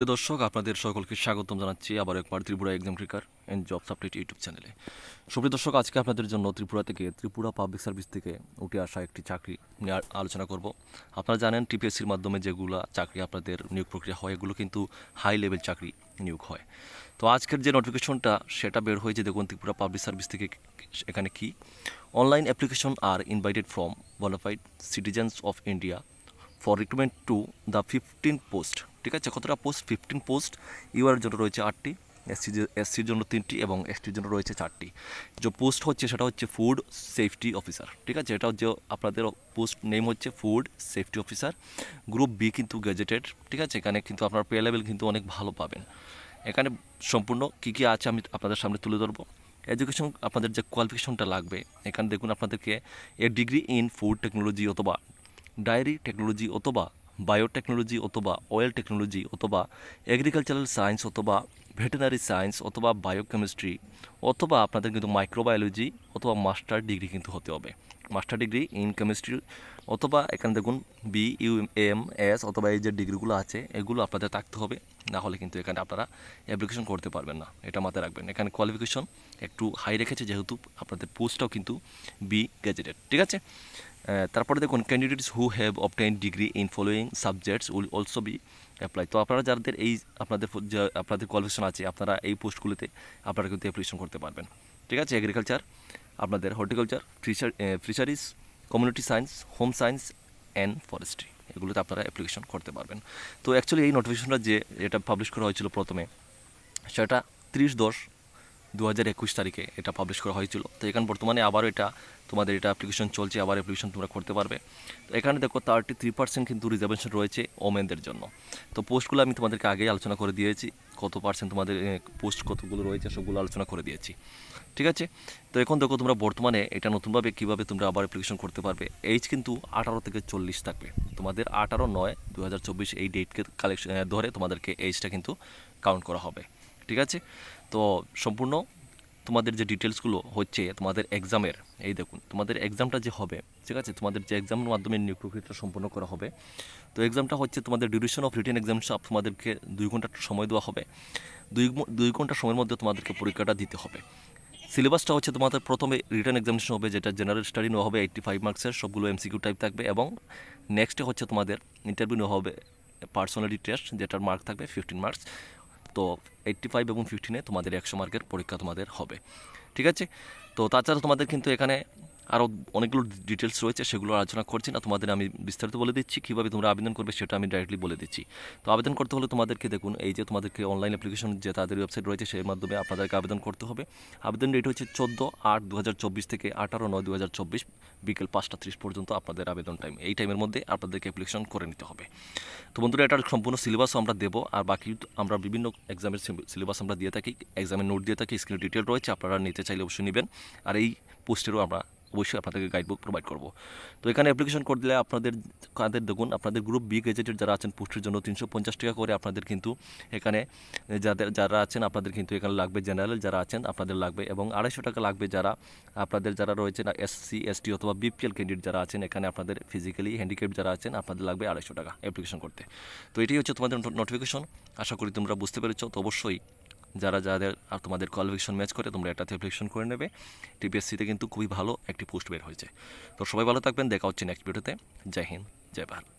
দর্শক, আপনাদের সকলকে স্বাগতম জানাচ্ছি আবার একবার Tripura exam tricker and job update YouTube চ্যানেলে। সুপ্রিয় দর্শক, আজকে আপনাদের জন্য ত্রিপুরা থেকে ত্রিপুরা পাবলিক সার্ভিস থেকে উঠে আসা একটি চাকরি নিয়ে আলোচনা করব। আপনারা জানেন, টিপিএসসির মাধ্যমে যেগুলো চাকরি আপনাদের নিয়োগ প্রক্রিয়া হয়, এগুলো কিন্তু হাই লেভেল চাকরি নিয়োগ হয়। তো আজকের যে নোটিফিকেশনটা সেটা বের হয়েছে, দেখুন ত্রিপুরা পাবলিক সার্ভিস থেকে এখানে কি? Online application R invited from bonafide citizens of India for recruitment to the fifteen post ঠিক আছে? কতটা পোস্ট ফিফটিন পোস্ট ইউআর জন্য রয়েছে আটটি এসসি এসসির জন্য তিনটি এবং এসটির জন্য রয়েছে চারটি। যে পোস্ট হচ্ছে সেটা হচ্ছে ফুড সেফটি অফিসার ঠিক আছে? এটা হচ্ছে আপনাদের পোস্ট নেম হচ্ছে food safety officer group B কিন্তু গেজেটেড ঠিক আছে? এখানে কিন্তু আপনার পে লেভেল কিন্তু অনেক ভালো পাবেন। এখানে সম্পূর্ণ কী কী আছে আমি আপনাদের সামনে তুলে ধরবো। এডুকেশন আপনাদের যে কোয়ালিফিকেশনটা লাগবে, এখানে দেখুন আপনাদেরকে a degree in food technology অথবা ডায়েরি টেকনোলজি অথবা বায়োটেকনোলজি অথবা অয়েল টেকনোলজি অথবা এগ্রিকালচারাল সায়েন্স অথবা ভেটেনারি সায়েন্স অথবা বায়োকেমিস্ট্রি অথবা আপনাদের কিন্তু মাইক্রোবায়োলজি অথবা মাস্টার ডিগ্রি কিন্তু হতে হবে। মাস্টার ডিগ্রি ইন কেমিস্ট্রি অথবা এখানে দেখুন বি ইউ এম এস অথবা এই যে ডিগ্রিগুলো আছে, এগুলো আপনাদের থাকতে হবে। না হলে কিন্তু এখানে আপনারা অ্যাপ্লিকেশন করতে পারবেন না। এটা মাথায় রাখবেন। এখানে কোয়ালিফিকেশন একটু হাই রেখেছে যেহেতু আপনাদের পোস্টটাও কিন্তু বি গ্যাজেটেড ঠিক আছে? তারপরে দেখুন candidates who have obtain degree in following subjects will also be apply তো আপনারা যাদের এই আপনাদের আপনাদের কোয়ালিফিকেশন আছে, আপনারা এই পোস্টগুলিতে আপনারা কিন্তু অ্যাপ্লিকেশন করতে পারবেন। ঠিক আছে? এগ্রিকালচার আপনাদের horticulture fisher fisheries community science home science and forestry এগুলোতে আপনারা অ্যাপ্লিকেশন করতে পারবেন। তো অ্যাকচুয়ালি এই নোটিফিকেশনটা যে এটা পাবলিশ করা হয়েছিল প্রথমে, সেটা তিরিশ দশ দু হাজার একুশ তারিখে এটা পাবলিশ করা হয়েছিল। তো এখানে বর্তমানে আবারও এটা, তোমাদের এটা অ্যাপ্লিকেশন চলছে, আবার অ্যাপ্লিকেশন তোমরা করতে পারবে। তো এখানে দেখো থার্টি থ্রি পার্সেন্ট কিন্তু রিজার্ভেশন রয়েছে ওমেনদের জন্য। তো পোস্টগুলো আমি তোমাদেরকে আগেই আলোচনা করে দিয়েছি, কত পার্সেন্ট তোমাদের পোস্ট কতগুলো রয়েছে সবগুলো আলোচনা করে দিয়েছি। ঠিক আছে? তো এখন দেখো তোমরা বর্তমানে এটা নতুনভাবে কীভাবে তোমরা আবার অ্যাপ্লিকেশন করতে পারবে। এইজ কিন্তু আঠারো থেকে চল্লিশ থাকবে। তোমাদের আঠারো নয় দু এই ডেটকে কালেকশন ধরে তোমাদেরকে এইজটা কিন্তু কাউন্ট করা হবে। ঠিক আছে? তো সম্পূর্ণ তোমাদের যে ডিটেলসগুলো হচ্ছে তোমাদের এক্সামের এই দেখুন, তোমাদের এক্সামটা যে হবে, ঠিক আছে? তোমাদের যে এক্সামের মাধ্যমে নিয়োগ প্রক্রিয়াটা করা হবে, তো এক্সামটা হচ্ছে তোমাদের ডিউরেশন অফ রিটেন এক্সাম তোমাদেরকে দুই ঘণ্টা সময় দেওয়া হবে। দুই দুই ঘণ্টা সময়ের মধ্যে তোমাদেরকে পরীক্ষাটা দিতে হবে। সিলেবাসটা হচ্ছে তোমাদের প্রথমে রিটার্ন এক্সামিনেশন হবে, যেটা জেনারেল স্টাডি নেওয়া হবে এইট্টি ফাইভ মার্কসের সবগুলো এমসিকিউ টাইপ থাকবে এবং নেক্সটে হচ্ছে তোমাদের ইন্টারভিউ নেওয়া হবে পার্সোনালিটি টেস্ট যেটার মার্ক থাকবে ফিফটিন মার্কস তো এইট্টি ফাইভ এবং ফিফটিনে তোমাদের একশো মার্কের পরীক্ষা তোমাদের হবে। ঠিক আছে? তো তাছাড়া তোমাদের কিন্তু এখানে আরও অনেকগুলো ডিটেলস রয়েছে, সেগুলো আলোচনা করছি না। তোমাদের আমি বিস্তারিত বলে দিচ্ছি, কীভাবে তোমরা আবেদন করবে সেটা আমি ডাইরেক্টলি বলে দিচ্ছি। তো আবেদন করতে হলে তোমাদেরকে দেখুন, এই যে তোমাদেরকে অনলাইন অ্যাপ্লিকেশন যে তাদের ওয়েবসাইট রয়েছে, সেই মাধ্যমে আপনাদেরকে আবেদন করতে হবে। আবেদন ডেট হচ্ছে চোদ্দ আট দু থেকে আঠারো নয় দু বিকেল পাঁচটা ত্রিশ পর্যন্ত আপনাদের আবেদন টাইম এই টাইমের মধ্যে আপনাদেরকে অ্যাপ্লিকেশন করে নিতে হবে। তো বন্ধুরা এটার সম্পূর্ণ সিলেবাস আমরা দেবো, আর বাকি আমরা বিভিন্ন এক্সামের সিলেবাস আমরা দিয়ে থাকি। এক্সামের নোট দিয়ে থাকি স্ক্রিনে ডিটেল রয়েছে, আপনারা নিতে চাইলে অবশ্যই নেবেন। আর এই পোস্টেরও আমরা অবশ্যই আপনাদেরকে গাইডবুক প্রোভাইড করব। তো এখানে অ্যাপ্লিকেশন করে দিলে আপনাদের, কাদের দেখুন, আপনাদের গ্রুপ বি গেজেটের যারা আছেন পোস্টের জন্য তিনশো পঞ্চাশ টাকা করে আপনাদের কিন্তু এখানে যাদের, যারা আছেন, আপনাদের কিন্তু এখানে লাগবে জেনারেল যারা আছেন, আপনাদের লাগবে এবং আড়াইশো টাকা লাগবে যারা, আপনাদের যারা রয়েছেন এসসি এসটি অথবা বিপিএল ক্যান্ডিডেট যারা আছেন, এখানে আপনাদের ফিজিক্যালি হ্যান্ডিক্যাপ যারা আছেন, আপনাদের লাগবে আড়াইশো টাকা অ্যাপ্লিকেশন করতে। তো এটাই হচ্ছে তোমাদের নোটিফিকেশন আশা করি তোমরা বুঝতে পেরেছ, তো অবশ্যই যারা যাদের, আর তোমাদের কোয়ালিফিকেশন ম্যাচ করে, তোমরা এটাতে অ্যাপ্লিকেশন করে নেবে। টিপিএসসিতে কিন্তু খুবই ভালো একটি পোস্ট বের হয়েছে। তো সবাই ভালো থাকবেন, দেখা হচ্ছে নেক্সট ভিডিওতে জয় হিন্দ, জয় ভারত।